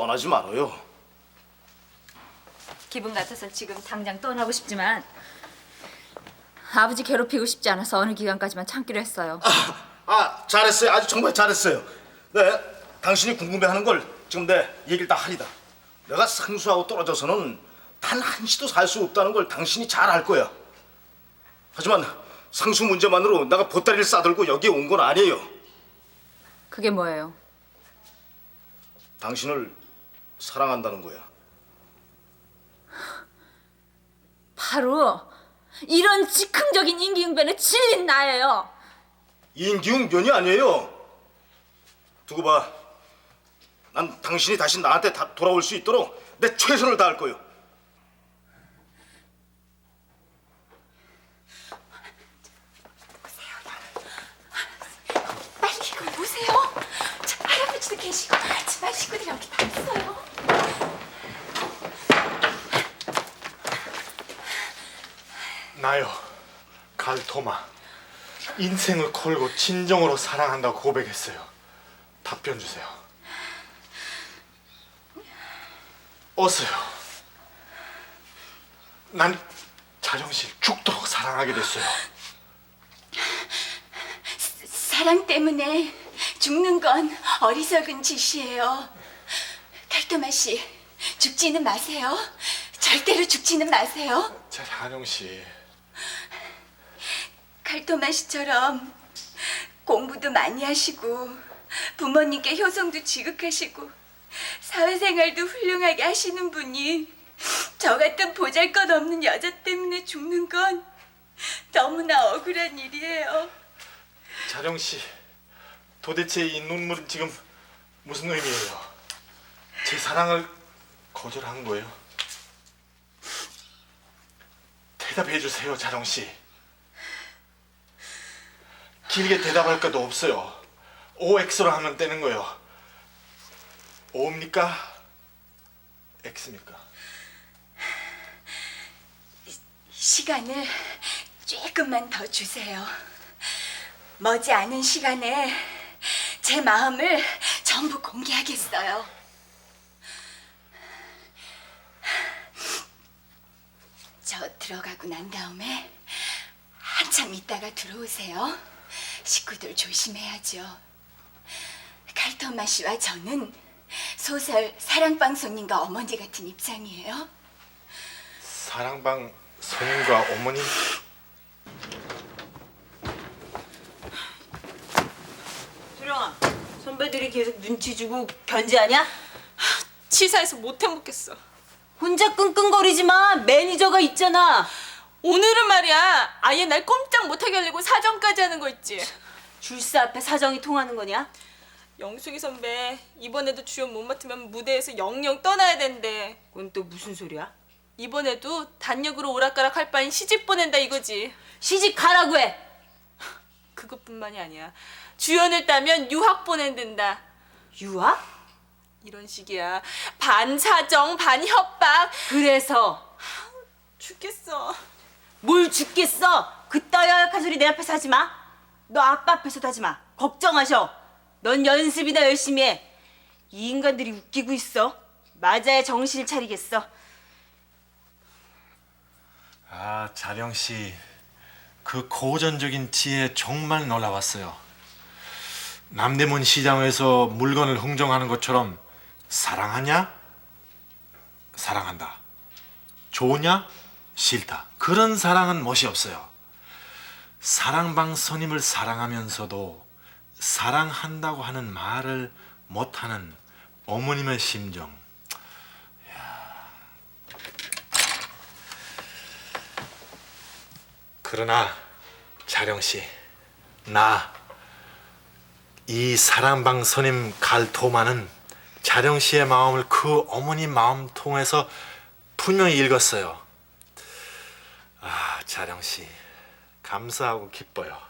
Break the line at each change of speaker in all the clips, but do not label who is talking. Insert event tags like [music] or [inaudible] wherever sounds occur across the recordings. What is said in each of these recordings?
떠나지 말아요.
기분 같아서 지금 당장 떠나고 싶지만 아버지 괴롭히고 싶지 않아서 어느 기간까지만 참기로 했어요.
아 잘했어요. 아주 정말 잘했어요. 네, 당신이 궁금해하는 걸 지금 내 얘기를 다 하리다. 내가 상수하고 떨어져서는 단 한시도 살 수 없다는 걸 당신이 잘 알 거야. 하지만 상수 문제만으로 내가 보따리를 싸들고 여기에 온 건 아니에요.
그게 뭐예요?
당신을 사랑한다는 거야.
바로 이런 즉흥적인 인기응변에 질린 나예요.
인기응변이 아니에요. 두고 봐. 난 당신이 다시 나한테 다 돌아올 수 있도록 내 최선을 다할 거요.
빨리 이거 보세요. 저 할아버지도 계시고 집안 식구들이 여기 다 있어요.
나요, 갈토마. 인생을 걸고 진정으로 사랑한다고 고백했어요. 답변 주세요. 어서요. 난 자정 씨를 죽도록 사랑하게 됐어요.
사랑 때문에 죽는 건 어리석은 짓이에요. 칼토마 씨, 죽지는 마세요. 절대로 죽지는 마세요.
자, 한영 씨.
칼토마 씨처럼 공부도 많이 하시고 부모님께 효성도 지극하시고 사회생활도 훌륭하게 하시는 분이 저 같은 보잘것없는 여자 때문에 죽는 건 너무나 억울한 일이에요.
자정 씨, 도대체 이 눈물은 지금 무슨 의미예요? 제 사랑을 거절한 거예요? 대답해 주세요, 자정 씨. 길게 대답할 것도 없어요. OX로 하면 되는 거예요. O입니까? X입니까?
시간을 조금만 더 주세요. 머지 않은 시간에 제 마음을 전부 공개하겠어요. 저 들어가고 난 다음에 한참 있다가 들어오세요. 식구들 조심해야죠. 칼토마 씨와 저는 소설 사랑방송님과 어머니 같은 입장이에요.
사랑방 손님과 어머니
수령아, 선배들이 계속 눈치 주고 견제하냐?
치사해서 못 해먹겠어.
혼자 끙끙거리지 마. 매니저가 있잖아.
오늘은 말이야 아예 날 꼼짝 못하게 하려고 사정까지 하는 거 있지.
줄사 앞에 사정이 통하는 거냐?
영숙이 선배 이번에도 주연 못 맡으면 무대에서 영영 떠나야 된대.
그건 또 무슨 소리야?
이번에도 단역으로 오락가락 할 바엔 시집 보낸다 이거지.
시집 가라고 해.
그것뿐만이 아니야. 주연을 따면 유학 보낸댄다.
유학?
이런 식이야. 반 사정 반 협박.
그래서
죽겠어.
뭘 죽겠어? 그따위약한 소리 내 앞에서 하지 마. 너 아빠 앞에서도 하지 마. 걱정하셔. 넌 연습이나 열심히 해. 이 인간들이 웃기고 있어. 맞아야 정신을 차리겠어.
아, 자령 씨. 그 고전적인 지혜 정말 놀라웠어요. 남대문 시장에서 물건을 흥정하는 것처럼 사랑하냐? 사랑한다. 좋으냐? 싫다. 그런 사랑은 멋이 없어요. 사랑방 선임을 사랑하면서도 사랑한다고 하는 말을 못하는 어머님의 심정. 그러나 자령 씨, 나 이 사랑방 선임 갈토마는 자령 씨의 마음을 그 어머니 마음 통해서 분명히 읽었어요. 아, 자령 씨, 감사하고 기뻐요.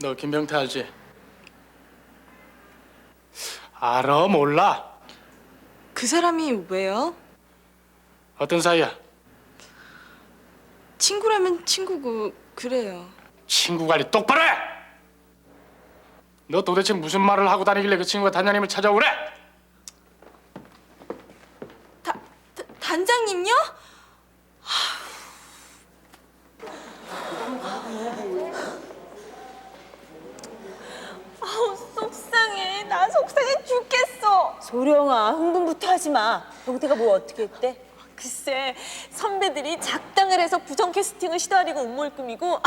너 김병태 알지? 알아 몰라?
그 사람이 왜요?
어떤 사이야?
친구라면 친구고 그래요.
친구 관리 똑바로 해! 너 도대체 무슨 말을 하고 다니길래 그 친구가 단장님을 찾아오래?
다, 다 단장님요? 아우 속상해. 나 속상해 죽겠어.
소령아 흥분부터 하지 마. 병태가 뭘 어떻게 했대?
글쎄 선배들이 작당을 해서 부정 캐스팅을 시도하려고 음모를 꾸미고 아,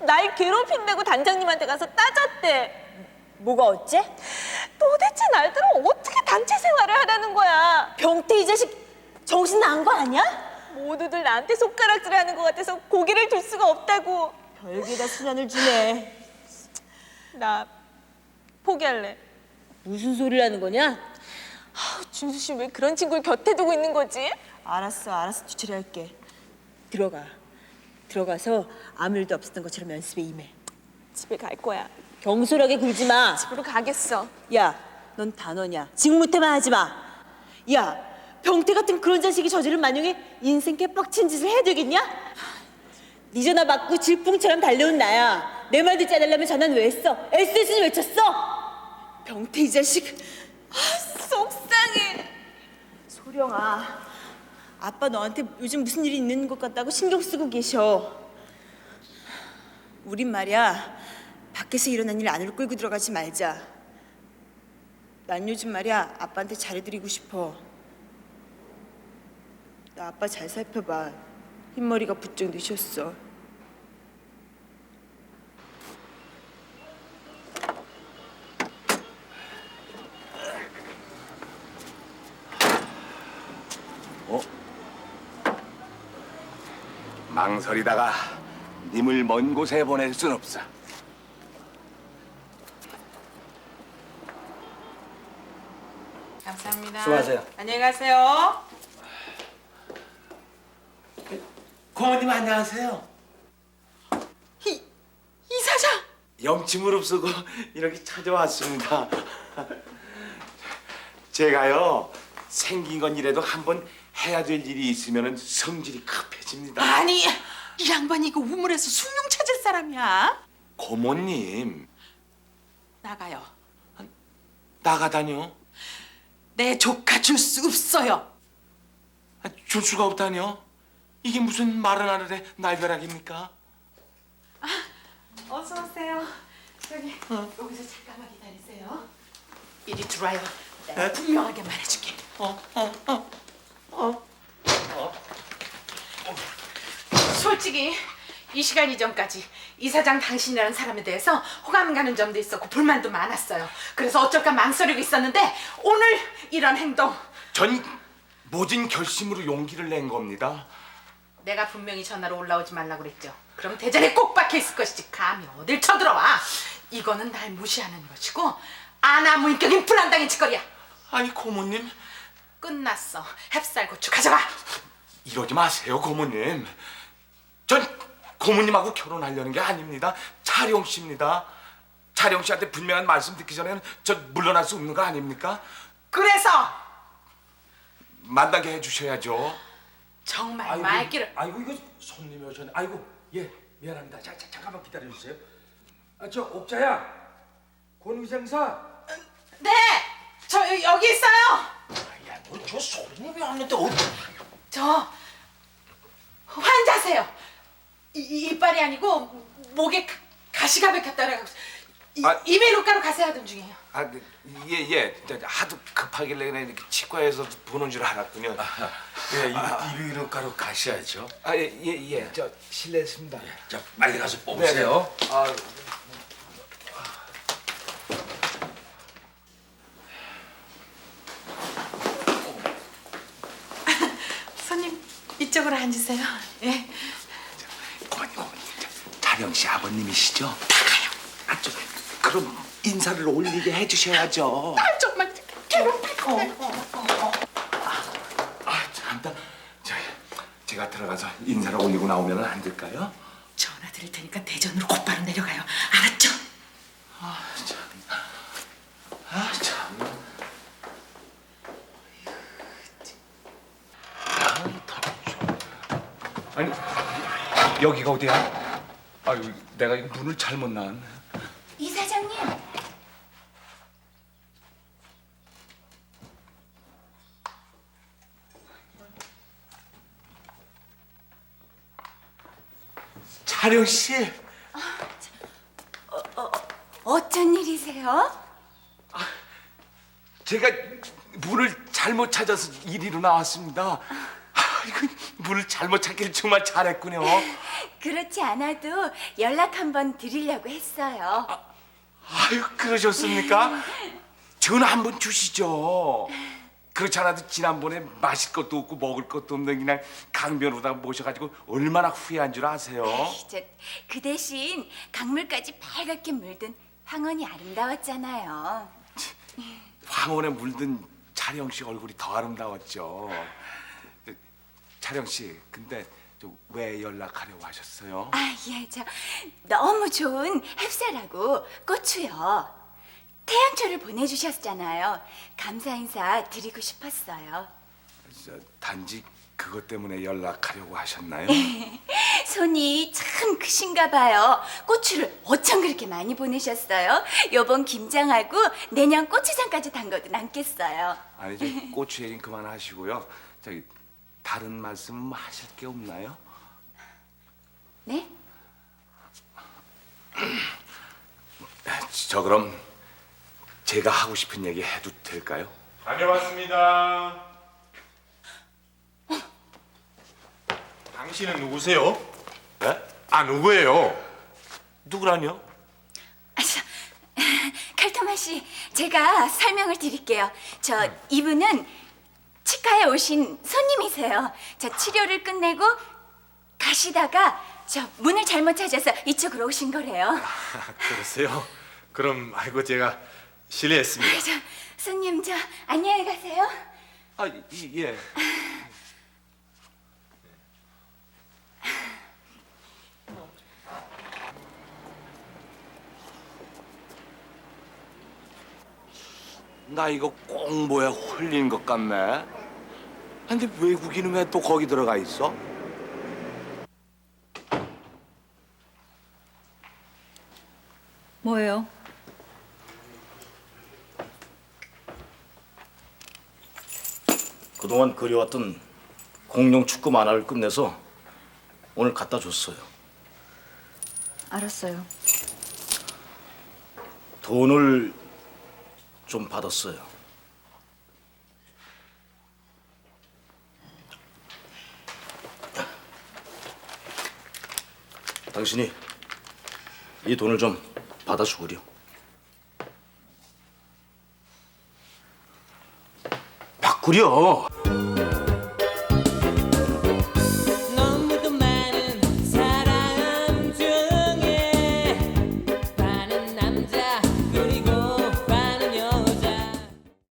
날 괴롭힌다고 단장님한테 가서 따졌대.
뭐가 어째?
도대체 날들은 어떻게 단체 생활을 하라는 거야?
병태 이 자식 정신 나간 거 아니야?
모두들 나한테 손가락질하는 것 같아서 고개를 들 수가 없다고.
별게다 수련을 주네.
나 포기할래.
무슨 소리를 하는 거냐?
준수 씨 왜 그런 친구를 곁에 두고 있는 거지?
알았어, 알았어. 뒤처리할게. 들어가. 들어가서 아무 일도 없었던 것처럼 연습에 임해.
집에 갈 거야.
경솔하게 굴지 마.
집으로 가겠어.
야, 넌 단원이야. 지금 못해만 하지 마. 야, 병태 같은 그런 자식이 저지른 만용에 인생 개빡친 짓을 해야 되겠냐? 네 전화 받고 질풍처럼 달려온 나야. 내 말 듣지 않으려면 전화는 왜 했어? SS는 외쳤어? 병태 이 자식.
속상해.
소령아, 아빠 너한테 요즘 무슨 일이 있는 것 같다고 신경 쓰고 계셔. 우린 말이야, 밖에서 일어난 일 안으로 끌고 들어가지 말자. 난 요즘 말이야, 아빠한테 잘해드리고 싶어. 나 아빠 잘 살펴봐. 흰머리가 부쩍 늦었어.
망설이다가 님을 먼 곳에 보낼 순 없어.
감사합니다.
수고하세요.
안녕히 가세요.
고모님 안녕하세요.
이, 이 사장!
영침을 없쓰고 이렇게 찾아왔습니다. 제가요 생긴 건 이래도 한번 해야 될 일이 있으면 성질이 급해집니다.
아니, 이 양반이 이거 우물에서 숭늉 찾을 사람이야.
고모님
나가요.
나가다뇨?
내 조카 줄 수 없어요.
아, 줄 수가 없다뇨? 이게 무슨 말은 안 하래 날벼락입니까?
어서 오세요. 저기 여기서 잠깐만 기다리세요. 이리 들어와요. 내가 분명하게 말해줄게. 솔직히 이 시간 이전까지 이 사장 당신이라는 사람에 대해서 호감 가는 점도 있었고 불만도 많았어요. 그래서 어쩔까 망설이고 있었는데 오늘 이런 행동
전 모진 결심으로 용기를 낸 겁니다.
내가 분명히 전화로 올라오지 말라고 그랬죠. 그럼 대전에 꼭 박혀 있을 것이지 감히 어딜 쳐들어와. 이거는 날 무시하는 것이고 아나무인격인 불안당의 짓거리야.
아니 고모님
끝났어. 햅쌀 고추 가져가.
이러지 마세요, 고모님. 전 고모님하고 결혼하려는 게 아닙니다. 차령 씨입니다. 차령 씨한테 분명한 말씀 듣기 전에는 저 물러날 수 없는 거 아닙니까?
그래서
만나게 해주셔야죠.
정말 말귀를
아이고 이거 손님이 오셨네. 아이고 예 미안합니다. 자, 자 잠깐만 기다려 주세요. 아저 옥자야 권위생사.
네. 저 여- 여기 있어요.
야너저 손님이 왔는데 어디?
저 환자세요. 이, 이- 이빨이 아니고 목에 가- 가시가 박혔다 그래가지고 이-
아.
이메일로가로 가세요 하던 중이에요.
아, 예, 예. 저, 하도 급하길래 그냥 이렇게 치과에서 보는 줄 알았군요.
예 이비인후 가로 가셔야죠.
아, 예, 예, 예. 저 실례했습니다.
자 빨리 가서 뽑으세요.
아, [laughs]
손님 이쪽으로 앉으세요. 예.
고모님, 고모님. 자, 차령 씨 아버님이시죠? 나가요. 아, 저, 그럼 인사를 올리게 해주셔야죠.
날 정말 괴롭히고
아, 참다. 저, 제가 들어가서 인사를 올리고 나오면 안 될까요?
전화 드릴 테니까 대전으로 곧바로 내려가요. 알았죠?
아, 참. 아, 참. 아니, 여기가 어디야? 아유, 내가 이 문을 잘못 나왔네.
이사장님.
차령 씨.
어쩐 일이세요?
제가 문을 잘못 찾아서 이리로 나왔습니다. 아, 이거 문을 잘못 찾길 정말 잘했군요.
그렇지 않아도 연락 한번 드리려고 했어요.
아유, 그러셨습니까? 전화 한번 주시죠. 그렇지 않아도 지난번에 마실 것도 없고 먹을 것도 없는 그냥 강변으로다가 모셔가지고 얼마나 후회한 줄 아세요?
저, 그 대신 강물까지 빨갛게 물든 황혼이 아름다웠잖아요.
황혼에 물든 차령 씨 얼굴이 더 아름다웠죠. 그, 차령 씨, 근데 저왜 연락하려고 하셨어요?
아, 예, 저 너무 좋은 햅쌀하고 고추요. 태양초를 보내주셨잖아요. 감사 인사 드리고 싶었어요.
저, 단지 그것 때문에 연락하려고 하셨나요? [laughs]
손이 참 크신가 봐요. 고추를 어쩜 그렇게 많이 보내셨어요? 요번 김장하고 내년 고추장까지 담궈도 남겠어요.
아니 저 [laughs] 고추 얘기는 그만하시고요. 저기 다른 말씀 하실 게 없나요?
네?
저 그럼 제가 하고 싶은 얘기 해도 될까요?
다녀왔습니다. 당신은 누구세요?
네?
아 누구예요?
누구라뇨?
아, 저, [laughs] 칼토마 씨, 제가 설명을 드릴게요. 저 이분은 치과에 오신 손님이세요. 저 치료를 끝내고 가시다가 저 문을 잘못 찾아서 이쪽으로 오신 거래요.
그러세요? 그럼 아이고 제가 실례했습니다.
저 손님 저 안녕히 가세요.
아 이- 예. 나 이거 꼭 뭐야 홀린 것 같네. 근데 외국인은 왜 또 거기 들어가 있어?
뭐예요?
그동안 그려왔던 공룡 축구 만화를 끝내서 오늘 갖다 줬어요.
알았어요.
돈을 좀 받았어요. 당신이 이 돈을 좀 받아주구려. 바꾸려.